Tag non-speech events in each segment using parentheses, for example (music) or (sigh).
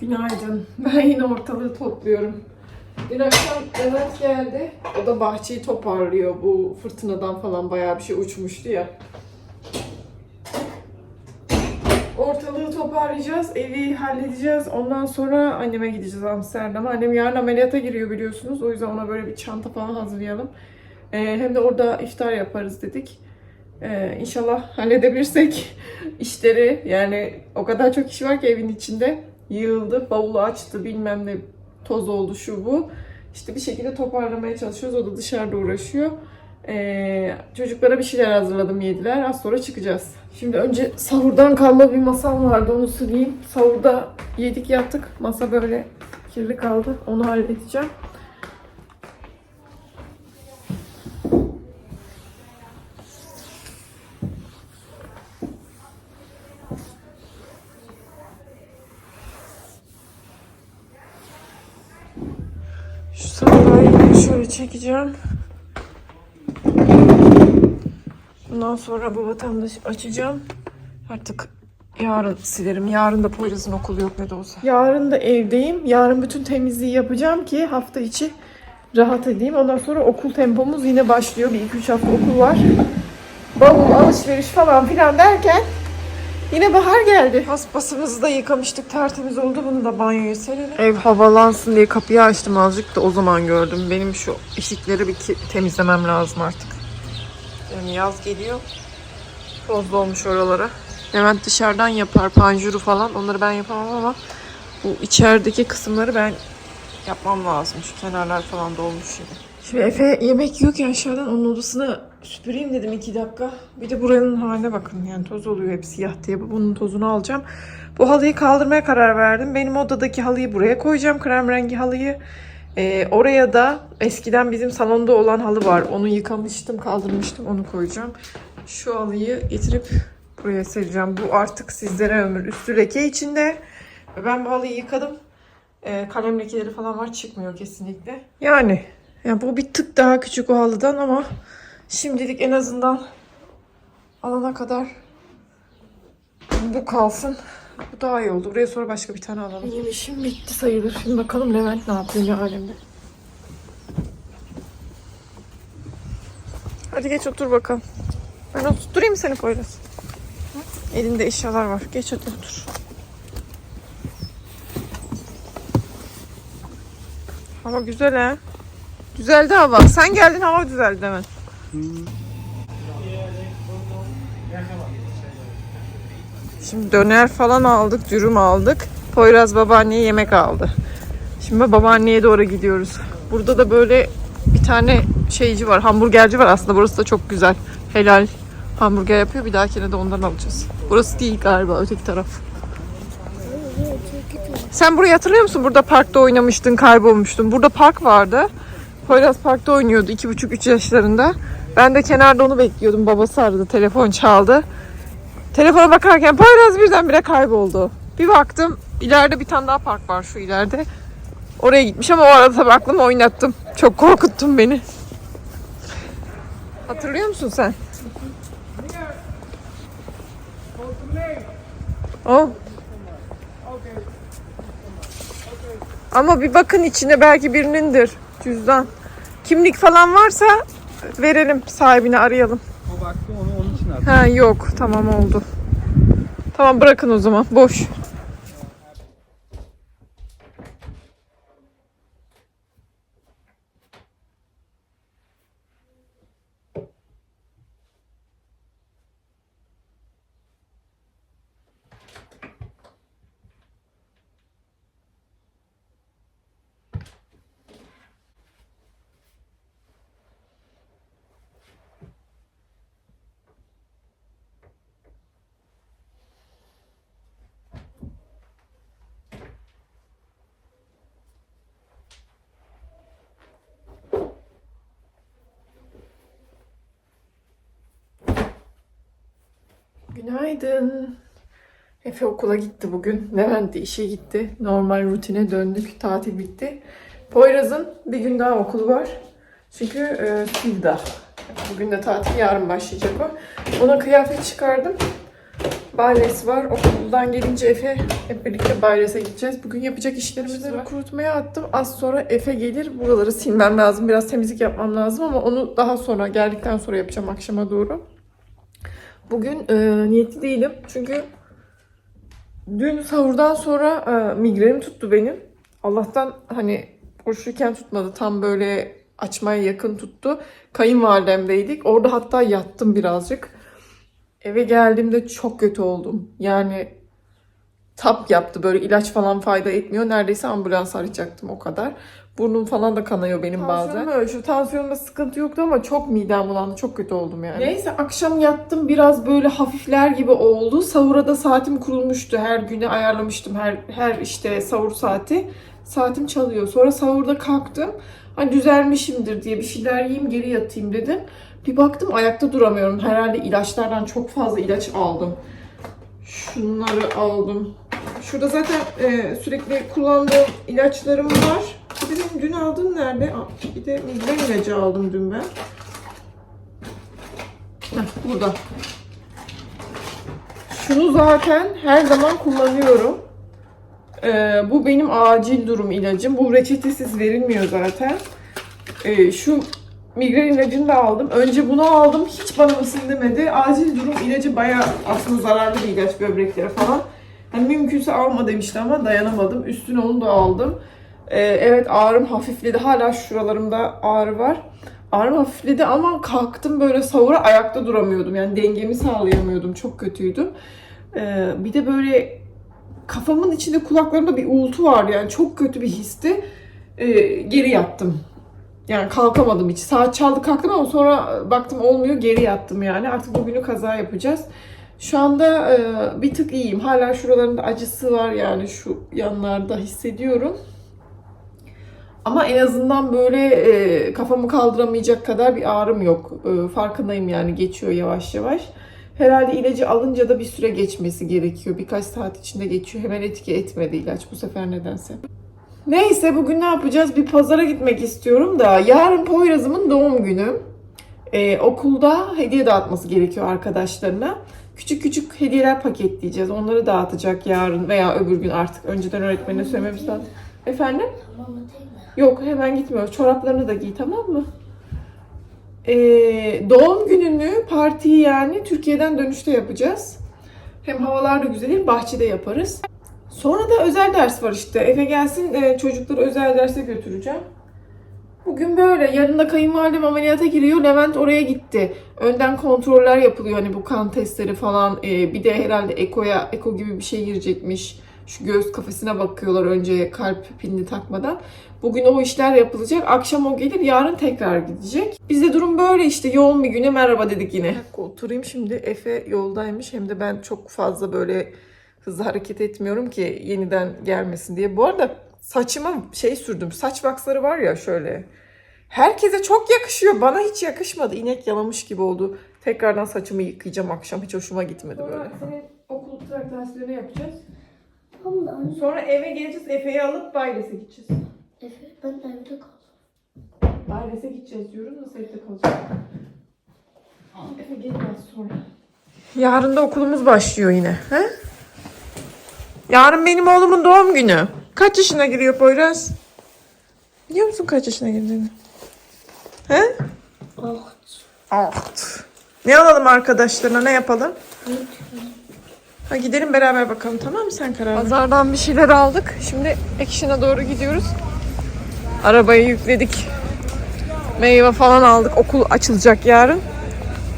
Günaydın. (laughs) Ben yine ortalığı topluyorum. Dün akşam Levent geldi. O da bahçeyi toparlıyor. Bu fırtınadan falan bayağı bir şey uçmuştu ya. Ortalığı toparlayacağız. Evi halledeceğiz. Ondan sonra anneme gideceğiz Amsterdam'a. Annem yarın ameliyata giriyor biliyorsunuz. O yüzden ona böyle bir çanta falan hazırlayalım. Ee, hem de orada iftar yaparız dedik. Ee, inşallah halledebilirsek (laughs) işleri yani o kadar çok iş var ki evin içinde yığıldı, bavulu açtı bilmem ne toz oldu şu bu. İşte bir şekilde toparlamaya çalışıyoruz. O da dışarıda uğraşıyor. Ee, çocuklara bir şeyler hazırladım yediler. Az sonra çıkacağız. Şimdi önce sahurdan kalma bir masam vardı. Onu sileyim. Sahurda yedik yattık. Masa böyle kirli kaldı. Onu halledeceğim. Şu sandalyeyi şöyle çekeceğim. Bundan sonra bu vatandaşı açacağım. Artık yarın silerim. Yarın da Poyraz'ın okulu yok ne de olsa. Yarın da evdeyim. Yarın bütün temizliği yapacağım ki hafta içi rahat edeyim. Ondan sonra okul tempomuz yine başlıyor. Bir iki üç hafta okul var. Bavul, alışveriş falan filan derken Yine bahar geldi. Paspasımızı da yıkamıştık. Tertemiz oldu. Bunu da banyoya serelim. Ev havalansın diye kapıyı açtım azıcık da o zaman gördüm. Benim şu eşikleri bir temizlemem lazım artık. Yani yaz geliyor. Toz dolmuş oralara. Levent dışarıdan yapar panjuru falan. Onları ben yapamam ama bu içerideki kısımları ben yapmam lazım. Şu kenarlar falan dolmuş yine. Şimdi Efe yemek yiyor ki aşağıdan onun odasını süpüreyim dedim iki dakika. Bir de buranın haline bakın yani toz oluyor hep siyah diye. Bunun tozunu alacağım. Bu halıyı kaldırmaya karar verdim. Benim odadaki halıyı buraya koyacağım. Krem rengi halıyı. Ee, oraya da eskiden bizim salonda olan halı var. Onu yıkamıştım, kaldırmıştım. Onu koyacağım. Şu halıyı getirip buraya sereceğim. Bu artık sizlere ömür. Üstü leke içinde. Ben bu halıyı yıkadım. Ee, kalem lekeleri falan var. Çıkmıyor kesinlikle. Yani yani bu bir tık daha küçük o halıdan ama şimdilik en azından alana kadar bu kalsın. Bu daha iyi oldu. Buraya sonra başka bir tane alalım. Benim işim bitti sayılır. Şimdi bakalım Levent ne yapıyor ne alemde. Hadi geç otur bakalım. Ben oturtturayım seni Poyraz. Elinde eşyalar var. Geç hadi otur. Hava güzel ha. Düzeldi hava. Sen geldin hava düzeldi hemen. Şimdi döner falan aldık, dürüm aldık. Poyraz babaanneye yemek aldı. Şimdi babaanneye doğru gidiyoruz. Burada da böyle bir tane şeyci var, hamburgerci var aslında. Burası da çok güzel. Helal hamburger yapıyor. Bir dahakine de ondan alacağız. Burası değil galiba, öteki taraf. Sen burayı hatırlıyor musun? Burada parkta oynamıştın, kaybolmuştun. Burada park vardı. Poyraz parkta oynuyordu 2,5-3 yaşlarında. Ben de kenarda onu bekliyordum. Babası aradı, telefon çaldı. Telefona bakarken Poyraz birdenbire kayboldu. Bir baktım ileride bir tane daha park var şu ileride. Oraya gitmiş ama o arada tabii aklımı oynattım. Çok korkuttun beni. Hatırlıyor musun sen? O. Ama bir bakın içine belki birinindir cüzdan. Kimlik falan varsa verelim sahibine arayalım. O baktı onu onun için attı. Ha yok tamam oldu. Tamam bırakın o zaman boş. Günaydın. Efe okula gitti bugün. Levent de işe gitti. Normal rutine döndük. Tatil bitti. Poyraz'ın bir gün daha okulu var. Çünkü e, Filda. Bugün de tatil, yarın başlayacak o. Ona kıyafet çıkardım. Bayres var. Okuldan gelince Efe hep birlikte Bayres'e gideceğiz. Bugün yapacak işlerimiz var. Kurutmaya attım. Az sonra Efe gelir. Buraları silmem lazım. Biraz temizlik yapmam lazım ama onu daha sonra geldikten sonra yapacağım akşama doğru. Bugün e, niyetli değilim. Çünkü dün sahurdan sonra e, migrenim tuttu benim. Allah'tan hani oruçluyken tutmadı. Tam böyle açmaya yakın tuttu. Kayınvalidemdeydik. Orada hatta yattım birazcık. Eve geldiğimde çok kötü oldum. Yani tap yaptı böyle ilaç falan fayda etmiyor. Neredeyse ambulans arayacaktım o kadar. Burnum falan da kanıyor benim bazen. Öyle, şu tansiyonumda sıkıntı yoktu ama çok midem bulandı. Çok kötü oldum yani. Neyse akşam yattım biraz böyle hafifler gibi oldu. Sahura da saatim kurulmuştu. Her güne ayarlamıştım. Her, her işte sahur saati. Saatim çalıyor. Sonra sahurda kalktım. Hani düzelmişimdir diye bir şeyler yiyeyim geri yatayım dedim. Bir baktım ayakta duramıyorum. Herhalde ilaçlardan çok fazla ilaç aldım. Şunları aldım. Şurada zaten e, sürekli kullandığım ilaçlarım var. Benim dün aldığım nerede? Bir de migren ilacı aldım dün ben. Heh, burada. Şunu zaten her zaman kullanıyorum. Ee, bu benim acil durum ilacım. Bu reçetesiz verilmiyor zaten. Ee, şu migren ilacını da aldım. Önce bunu aldım. Hiç bana mısın demedi. Acil durum ilacı bayağı aslında zararlı bir ilaç böbreklere falan. Hani mümkünse alma demişti ama dayanamadım. Üstüne onu da aldım. Ee, evet ağrım hafifledi. Hala şuralarımda ağrı var. Ağrım hafifledi ama kalktım böyle savura ayakta duramıyordum. Yani dengemi sağlayamıyordum. Çok kötüydüm. Ee, bir de böyle kafamın içinde kulaklarımda bir uğultu vardı. Yani çok kötü bir histi. Ee, geri yattım. Yani kalkamadım hiç. Saat çaldı kalktım ama sonra baktım olmuyor geri yattım yani. Artık bugünü kaza yapacağız. Şu anda e, bir tık iyiyim. Hala şuralarında acısı var yani şu yanlarda hissediyorum. Ama en azından böyle e, kafamı kaldıramayacak kadar bir ağrım yok. E, farkındayım yani geçiyor yavaş yavaş. Herhalde ilacı alınca da bir süre geçmesi gerekiyor. Birkaç saat içinde geçiyor. Hemen etki etmedi ilaç bu sefer nedense. Neyse bugün ne yapacağız? Bir pazara gitmek istiyorum da. Yarın Poyraz'ımın doğum günü. Ee, okulda hediye dağıtması gerekiyor arkadaşlarına. Küçük küçük hediyeler paketleyeceğiz. Onları dağıtacak yarın veya öbür gün artık. Önceden öğretmenine söylememiz lazım. Efendim? Yok hemen gitmiyoruz. Çoraplarını da giy tamam mı? Ee, doğum gününü partiyi yani Türkiye'den dönüşte yapacağız. Hem havalar da güzel hem bahçede yaparız. Sonra da özel ders var işte. Eve gelsin e, çocukları özel derse götüreceğim. Bugün böyle. Yarın da kayınvalidem ameliyata giriyor. Levent oraya gitti. Önden kontroller yapılıyor. Hani bu kan testleri falan. Ee, bir de herhalde ekoya, eko gibi bir şey girecekmiş. Şu göğüs kafesine bakıyorlar önce kalp pilini takmadan. Bugün o işler yapılacak. Akşam o gelir, yarın tekrar gidecek. Bizde durum böyle işte. Yoğun bir güne merhaba dedik yine. Oturayım şimdi. Efe yoldaymış. Hem de ben çok fazla böyle hızlı hareket etmiyorum ki yeniden gelmesin diye. Bu arada saçıma şey sürdüm. Saç vaksları var ya şöyle. Herkese çok yakışıyor. Bana hiç yakışmadı. İnek yalamış gibi oldu. Tekrardan saçımı yıkayacağım akşam. Hiç hoşuma gitmedi böyle. Senin okul trak derslerini yapacağız. Tamam da anne. Sonra eve geleceğiz. Efe'yi alıp Bayres'e gideceğiz. Efe ben evde kaldım. Bayres'e gideceğiz diyorum. Nasıl evde kalacağız? Efe gel biraz sonra. Yarın da okulumuz başlıyor yine. He? Yarın benim oğlumun doğum günü. Kaç yaşına giriyor Poyraz? Biliyor musun kaç yaşına girdiğini? He? Ah. Aht. Ne alalım arkadaşlarına ne yapalım? Evet. Ha gidelim beraber bakalım tamam mı sen karar ver. Pazardan bir şeyler aldık. Şimdi Ekşin'e doğru gidiyoruz. Arabayı yükledik. Meyve falan aldık. Okul açılacak yarın.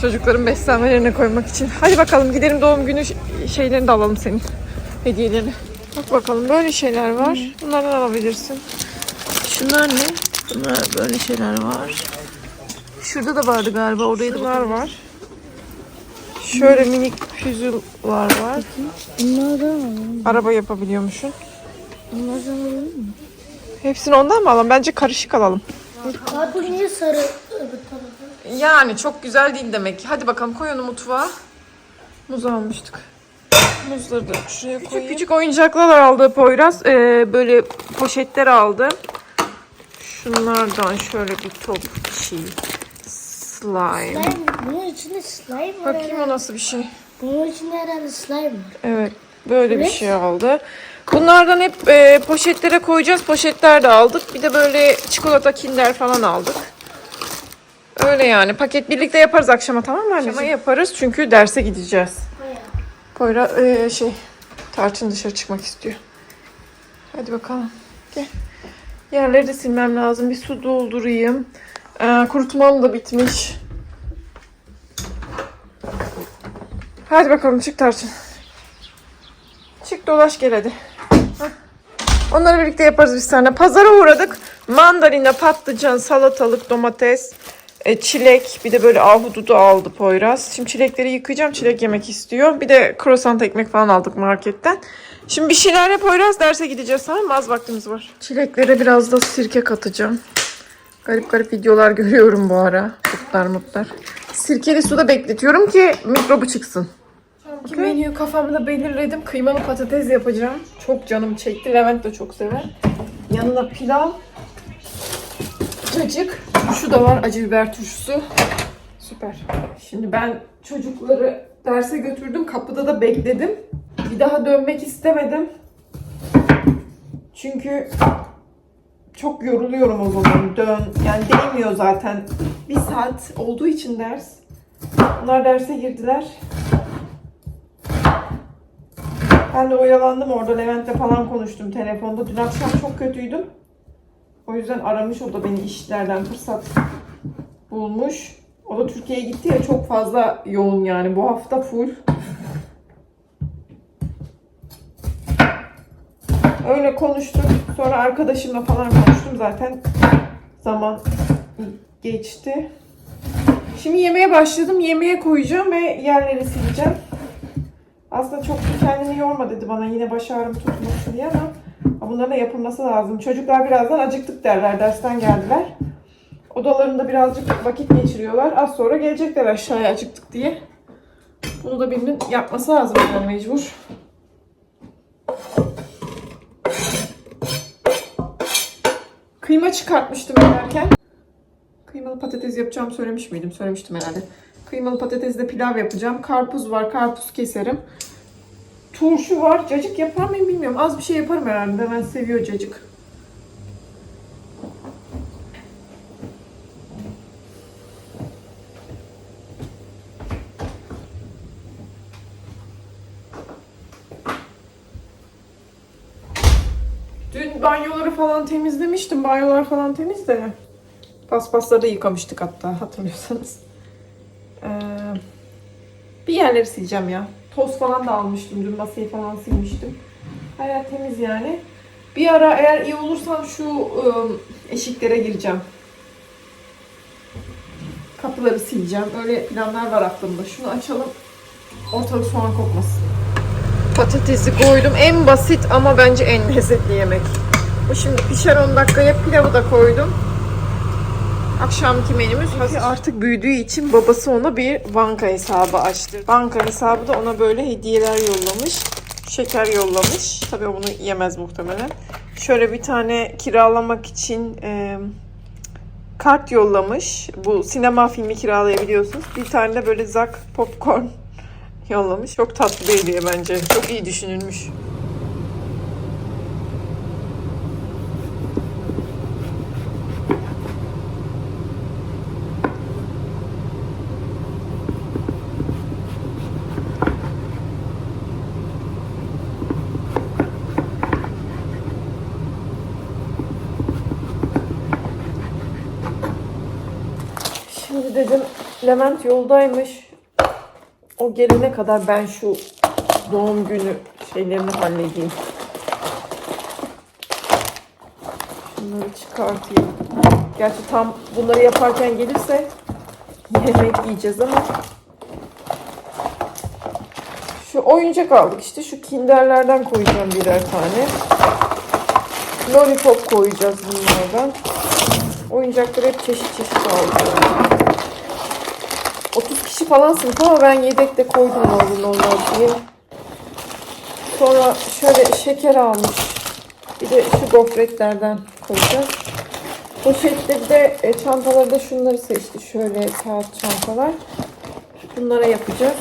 Çocukların beslenmelerine koymak için. Hadi bakalım gidelim doğum günü şeylerini de alalım senin. Hediyelerini. Bak bakalım böyle şeyler var. Bunlardan alabilirsin. Şunlar ne? Bunlar böyle şeyler var. Şurada da vardı galiba. Oraya da Şunlar var. Şöyle minik füzüller var. Bunlardan alalım. Araba yapabiliyormuşsun. Bunlardan alalım mı? Hepsini ondan mı alalım? Bence karışık alalım. Karpuzunca sarı öbür tarafı. Yani çok güzel değil demek ki. Hadi bakalım koy onu mutfağa. Muz almıştık. Muzları da şuraya koyayım. Küçük küçük oyuncaklar aldı Poyraz. Ee, böyle poşetler aldı. Şunlardan şöyle bir top bir şey. Slime. Slime. Bunun içinde slime var. Bakayım o herhalde. nasıl bir şey. Bunun içinde herhalde slime var. Evet. Böyle bir Evet. şey aldı. Bunlardan hep e, poşetlere koyacağız. Poşetler de aldık. Bir de böyle çikolata kinder falan aldık. Öyle yani. Paket birlikte yaparız akşama tamam mı anneciğim? Akşama yaparız çünkü derse gideceğiz. Poyra e, şey Tarçın dışarı çıkmak istiyor. Hadi bakalım. Gel. Yerleri de silmem lazım. Bir su doldurayım. E, kurutmam da bitmiş. Hadi bakalım çık Tarçın. Çık dolaş gel hadi. Hah. Onları birlikte yaparız biz seninle. Pazara uğradık. Mandalina, patlıcan, salatalık, domates, e, çilek. Bir de böyle ahududu aldı Poyraz. Şimdi çilekleri yıkayacağım. Çilek yemek istiyor. Bir de croissant ekmek falan aldık marketten. Şimdi bir şeyler yap Poyraz. Derse gideceğiz tamam mı? Az vaktimiz var. Çileklere biraz da sirke katacağım. Garip garip videolar görüyorum bu ara. Mutlar mutlar. Sirkeli suda bekletiyorum ki mikrobu çıksın. Ki menüyü kafamda belirledim. Kıymalı patates yapacağım. Çok canım çekti. Levent de çok sever. Yanına pilav, cacık. Şu da var acı biber turşusu. Süper. Şimdi ben çocukları derse götürdüm. Kapıda da bekledim. Bir daha dönmek istemedim. Çünkü çok yoruluyorum o zaman. Dön. Yani değmiyor zaten. Bir saat olduğu için ders. Bunlar derse girdiler. Ben de oyalandım orada Levent'le falan konuştum telefonda. Dün akşam çok kötüydüm. O yüzden aramış o da beni işlerden fırsat bulmuş. O da Türkiye'ye gitti ya çok fazla yoğun yani bu hafta full. Öyle konuştuk. Sonra arkadaşımla falan konuştum zaten. Zaman geçti. Şimdi yemeğe başladım. Yemeğe koyacağım ve yerleri sileceğim. Aslında çok kendini yorma dedi bana yine baş ağrım tutmasın diye ama bunların da yapılması lazım. Çocuklar birazdan acıktık derler dersten geldiler. Odalarında birazcık vakit geçiriyorlar. Az sonra gelecekler aşağıya acıktık diye. Bunu da birinin yapması lazım yani mecbur. Kıyma çıkartmıştım ederken. Kıymalı patates yapacağım söylemiş miydim? Söylemiştim herhalde. Kıymalı patatesle pilav yapacağım. Karpuz var. Karpuz keserim. Turşu var. Cacık yapar mıyım bilmiyorum. Az bir şey yaparım herhalde. Ben seviyor cacık. Dün banyoları falan temizlemiştim. Banyolar falan temiz de. Paspasları yıkamıştık hatta hatırlıyorsanız. Ee, bir yerleri sileceğim ya. Toz falan da almıştım. Dün masayı falan silmiştim. Yer temiz yani. Bir ara eğer iyi olursam şu ıı, eşiklere gireceğim. Kapıları sileceğim. Öyle planlar var aklımda. Şunu açalım. Ortalık soğan kokmasın. Patatesi koydum. En basit ama bence en lezzetli yemek. Bu şimdi pişer 10 dakikaya pilavı da koydum. Akşamki menümüz hazır. Artık büyüdüğü için babası ona bir banka hesabı açtı. Banka hesabı da ona böyle hediyeler yollamış. Şeker yollamış. Tabii bunu yemez muhtemelen. Şöyle bir tane kiralamak için e, kart yollamış. Bu sinema filmi kiralayabiliyorsunuz. Bir tane de böyle zak popcorn (laughs) yollamış. Çok tatlı bir hediye bence. Çok iyi düşünülmüş. Şimdi dedim Levent yoldaymış. O gelene kadar ben şu doğum günü şeylerini halledeyim. Şunları çıkartayım. Gerçi tam bunları yaparken gelirse yemek yiyeceğiz ama şu oyuncak aldık işte şu kinderlerden koyacağım birer tane. Lollipop koyacağız bunlardan. Oyuncakları hep çeşit çeşit aldım. 30 kişi falan sınıf ama ben yedekte koydum ne olmaz diye. Sonra şöyle şeker almış. Bir de şu gofretlerden koyacağız. Poşette bir de e, çantaları da şunları seçti. Şöyle kağıt çantalar. Bunlara yapacağız.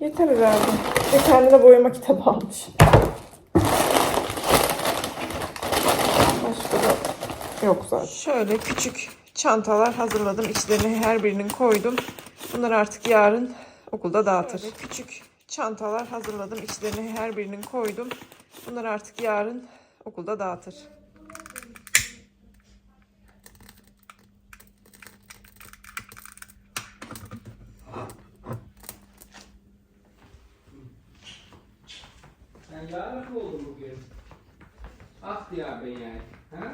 Yeter herhalde. Ve kendine boyama kitabı almış. Başka da yok zaten. Şöyle küçük çantalar hazırladım. İçlerine her birinin koydum. Bunları artık yarın okulda dağıtır. Şöyle küçük çantalar hazırladım. İçlerine her birinin koydum. Bunları artık yarın okulda dağıtır. Sen yarın mı oldun bugün? Ah ya ben yani. Ha?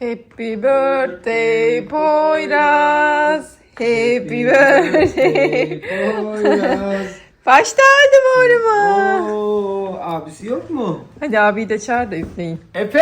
Happy birthday Poyraz. Happy birthday. Poyraz. (laughs) Başta aldım oğluma. Oo, abisi yok mu? Hadi abiyi de çağır da üfleyin. Efe!